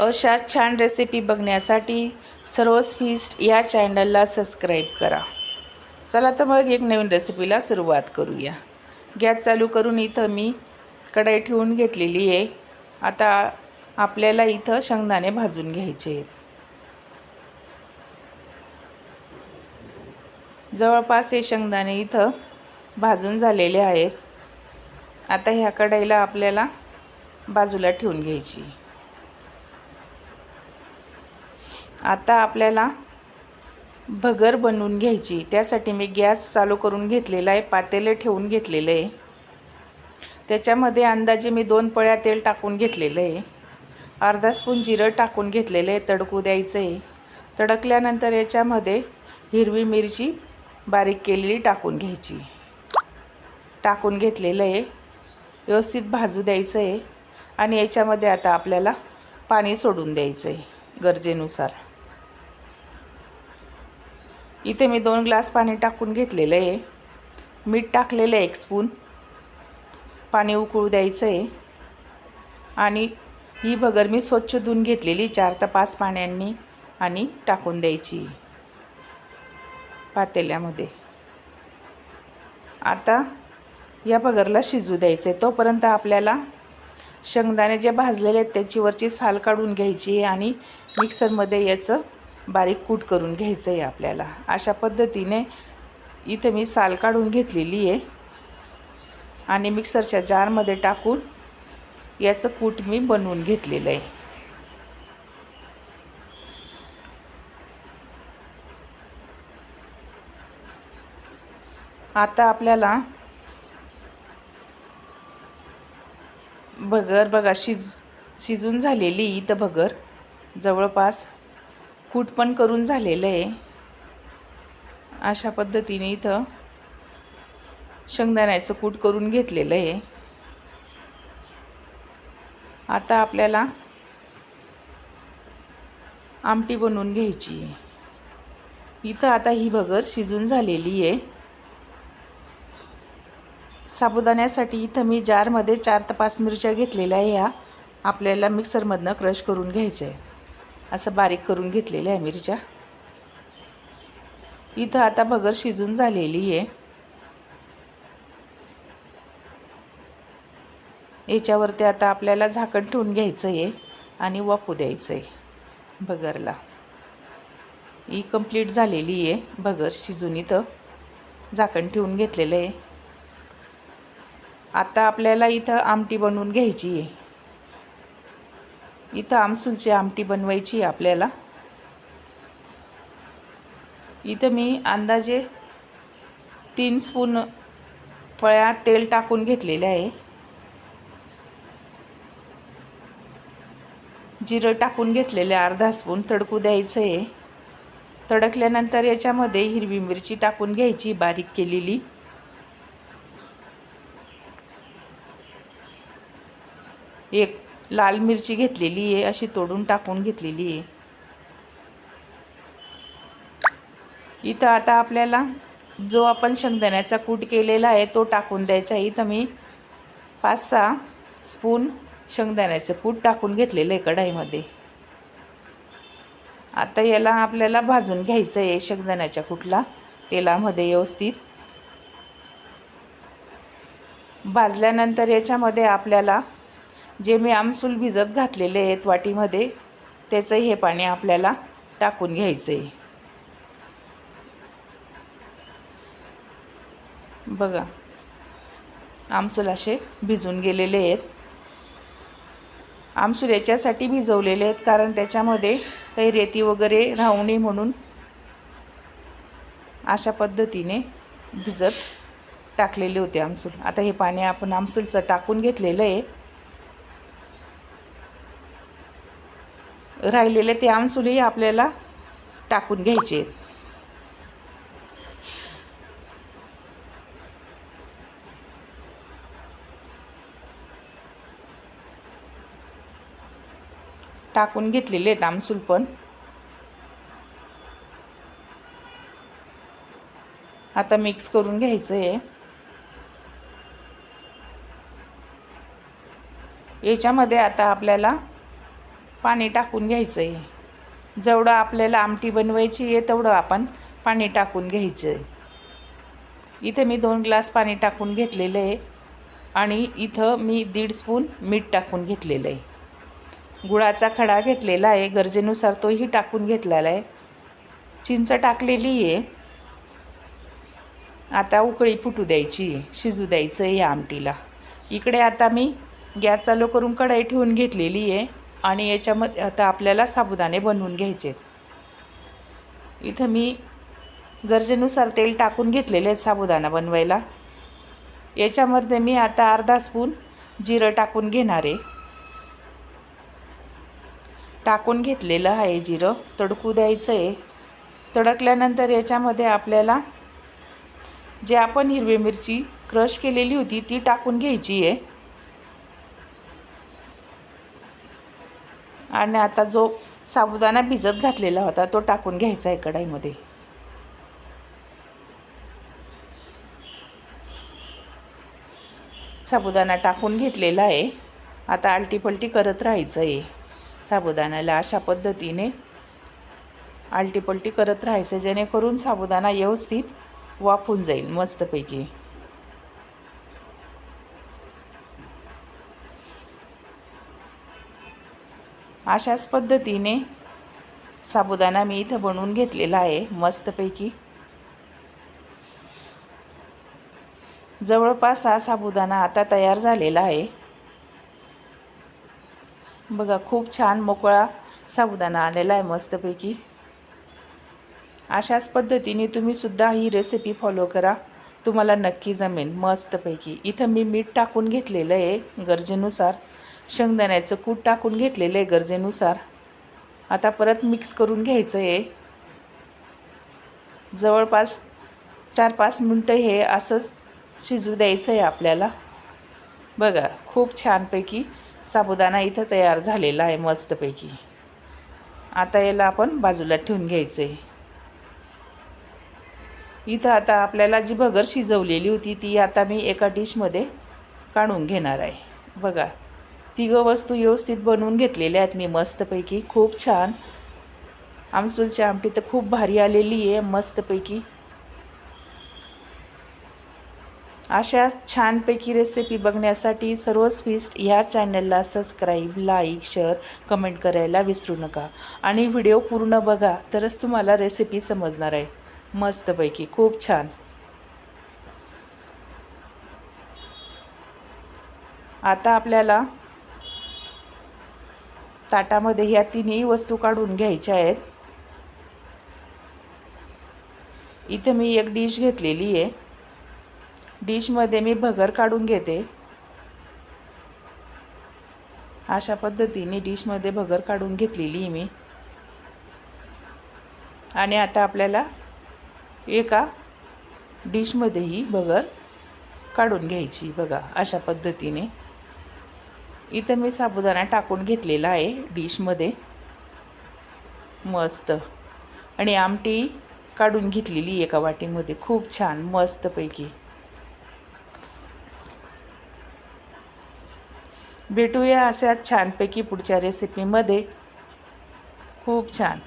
अशा छान रेसिपी बघण्यासाठी सर्वच फीस्ट या चॅनलला सबस्क्राईब करा. चला तर मग एक नवीन रेसिपीला सुरुवात करूया. गॅस चालू करून इथं मी कढाई ठेवून घेतलेली आहे. आता आपल्याला इथं शेंगदाणे भाजून घ्यायचे आहेत. जवळपास हे शेंगदाणे इथं भाजून झालेले आहेत. आता ह्या कढाईला आपल्याला बाजूला ठेवून घ्यायची. आता आपल्याला भगर बनवून घ्यायची. त्यासाठी मी गॅस चालू करून घेतलेला आहे पातेले ठेवून घेतलेलं आहे. त्याच्यामध्ये अंदाजे मी दोन पळ्या तेल टाकून घेतलेलं आहे. अर्धा स्पून जिरं टाकून घेतलेलं आहे तडकू द्यायचं आहे. तडकल्यानंतर याच्यामध्ये हिरवी मिरची बारीक केलेली टाकून घ्यायची. टाकून घेतलेलं आहे. व्यवस्थित भाजू द्यायचं आहे. आणि याच्यामध्ये आता आपल्याला पाणी सोडून द्यायचं आहे गरजेनुसार. इथे मी दोन ग्लास पाणी टाकून घेतलेलं आहे. मीठ टाकलेलं आहे एक स्पून. पाणी उकळू द्यायचं आहे. आणि ही भगर मी स्वच्छ धुवून घेतलेली चार ते पाच पाण्यांनी आणि टाकून द्यायची पातेल्यामध्ये. आता या भगरला शिजू द्यायचं आहे. तोपर्यंत आपल्याला शेंगदाणे जे भाजलेले आहेत त्याची वरची साल काढून घ्यायची आहे आणि मिक्सरमध्ये याचं बारीक कूट करून घ्यायचं आहे आपल्याला. अशा पद्धतीने इथं मी साल काढून घेतलेली आहे. आणि मिक्सरच्या जारमध्ये टाकून याचं कूट मी बनवून घेतलेलं आहे. आता आपल्याला भगर बघा शिज शिजून झालेली इथं भगर. जवळपास कूट पण करून झालेलं आहे. अशा पद्धतीने इथं शेंगदाण्याचं कूट करून घेतलेलं आहे. आता आपल्याला आमटी बनवून घ्यायची इथं आता ही भगर शिजून झालेली आहे. साबुदाण्यासाठी इथं मी जारमध्ये चार ते पाच मिरच्या घेतलेल्या आहे. ह्या आपल्याला मिक्सरमधनं क्रश करून घ्यायचं आहे असं बारीक करून घेतलेलं आहे मिरच्या. इथं आता भगर शिजून झालेली आहे. याच्यावरती आता आपल्याला झाकण ठेवून घ्यायचं आहे आणि वाफू द्यायचं आहे भगरला. ही कंप्लीट झालेली आहे भगर शिजून इथं. झाकण ठेवून घेतलेलं आहे. आता आपल्याला इथं आमटी बनवून घ्यायची आहे. इथं आमसूलची आमटी बनवायची आहे आपल्याला. इथं मी अंदाजे तीन स्पून पळ्या तेल टाकून घेतलेले आहे. जिरं टाकून घेतलेले अर्धा स्पून तडकू द्यायचं आहे. तडकल्यानंतर याच्यामध्ये हिरवी मिरची टाकून घ्यायची बारीक केलेली. एक लाल मिरची घेतलेली आहे अशी तोडून टाकून घेतलेली आहे. इथं आता आपल्याला जो आपण शेंगदाण्याचा कूट केलेला आहे तो टाकून द्यायचा आहे. इथं मी पाच सहा स्पून शेंगदाण्याचं कूट टाकून घेतलेलं आहे कढाईमध्ये. आता याला आपल्याला भाजून घ्यायचं आहे शेंगदाण्याच्या कुठला तेलामध्ये व्यवस्थित. भाजल्यानंतर याच्यामध्ये आपल्याला जे मी आमसूल भिजत घातलेले आहेत वाटीमध्ये त्याचं हे पाणी आपल्याला टाकून घ्यायचं आहे बघा आमसूल असे भिजून गेलेले आहेत. आमसूल याच्यासाठी भिजवलेले आहेत कारण त्याच्यामध्ये काही रेती वगैरे राहू नये म्हणून अशा पद्धतीने भिजत टाकलेले होते आमसूल. आता हे पाणी आपण आमसूलचं टाकून घेतलेलं आहे. राहिलेले ते आमसुलही आपल्याला टाकून घ्यायचे. आहेत टाकून घेतलेले आहेत आमसूल पण. आता मिक्स करून घ्यायचं आहे. याच्यामध्ये आता आपल्याला पाणी टाकून घ्यायचं आहे जेवढं आपल्याला आमटी बनवायची आहे तेवढं आपण पाणी टाकून घ्यायचं आहे इथे मी दोन ग्लास पाणी टाकून घेतलेलं आहे आणि इथं मी दीड स्पून मीठ टाकून घेतलेलं आहे. गुळाचा खडा घेतलेला आहे गरजेनुसार तोही टाकून घेतलेला आहे. चिंच टाकलेली आहे. आता उकळी फुटू द्यायची आहे शिजू द्यायचं आहे या आमटीला. इकडे आता मी गॅस चालू करून कढाई ठेवून घेतलेली आहे. आणि याच्यामध्ये आता आपल्याला साबुदाणे बनवून घ्यायचे. इथं मी गरजेनुसार तेल टाकून घेतलेले आहेत साबुदाणा बनवायला. याच्यामध्ये मी आता अर्धा स्पून जिरं टाकून घेणार आहे. टाकून घेतलेलं आहे जिरं. तडकू द्यायचं आहे. तडकल्यानंतर याच्यामध्ये आपल्याला जे आपण हिरवी मिरची क्रश केलेली होती ती टाकून घ्यायची आहे. आणि आता जो साबुदाणा भिजत घातलेला होता तो टाकून घ्यायचा आहे कढाईमध्ये साबुदाणा टाकून घेतलेला आहे. आता आलटीपलटी करत राहायचं आहे. साबुदाण्याला अशा पद्धतीने आलटीपलटी करत राहायचं जेणेकरून साबुदाणा व्यवस्थित वाफून जाईल मस्तपैकी. अशाच पद्धतीने साबुदाणा मी इथं बनवून घेतलेला आहे मस्तपैकी. जवळपास हा साबुदाणा आता तयार झालेला आहे. बघा खूप छान मोकळा साबुदाणा आलेला आहे मस्तपैकी. अशाच पद्धतीने तुम्हीसुद्धा ही रेसिपी फॉलो करा. तुम्हाला नक्की जमेल मस्तपैकी. इथं मी मीठ टाकून घेतलेलं आहे गरजेनुसार. शेंगदाण्याचं कूट टाकून घेतलेलं आहे गरजेनुसार. आता परत मिक्स करून घ्यायचं आहे जवळपास चार पाच मिनटं हे असंच शिजू द्यायचं आहे आपल्याला. बघा खूप छानपैकी साबुदाणा इथं तयार झालेला आहे मस्तपैकी. आता याला आपण बाजूला ठेवून घ्यायचं आहे इथं आता आपल्याला जी भगर शिजवलेली होती ती आता मी एका डिशमध्ये काढून घेणार आहे. बघा तिघं वस्तू व्यवस्थित बनवून घेतलेल्या आहेत मी मस्तपैकी. खूप छान. आमसूलची आमटी तर खूप भारी आलेली आहे मस्तपैकी. अशा छानपैकी रेसिपी बघण्यासाठी सर्व स्पीस्ट ह्या चॅनलला सबस्क्राईब लाईक शेअर कमेंट करायला विसरू नका. आणि व्हिडिओ पूर्ण बघा तरच तुम्हाला रेसिपी समजणार आहे. मस्तपैकी खूप छान. आता आपल्याला ताटामध्ये ह्या तिन्ही वस्तू काढून घ्यायच्या आहेत. इथे मी एक डिश घेतलेली आहे. डिशमध्ये मी भगर काढून घेते. अशा पद्धतीने डिशमध्ये भगर काढून घेतलेली आहे मी. आणि आता आपल्याला एका डिशमध्येही भगर काढून घ्यायची बघा अशा पद्धतीने. इथं मी साबुदाणा टाकून घेतलेला आहे डिशमध्ये. मस्त. आणि आमटी काढून घेतलेली एका वाटीमध्ये. खूप छान मस्तपैकी. भेटूया अशा छानपैकी पुढच्या रेसिपीमध्ये खूप छान.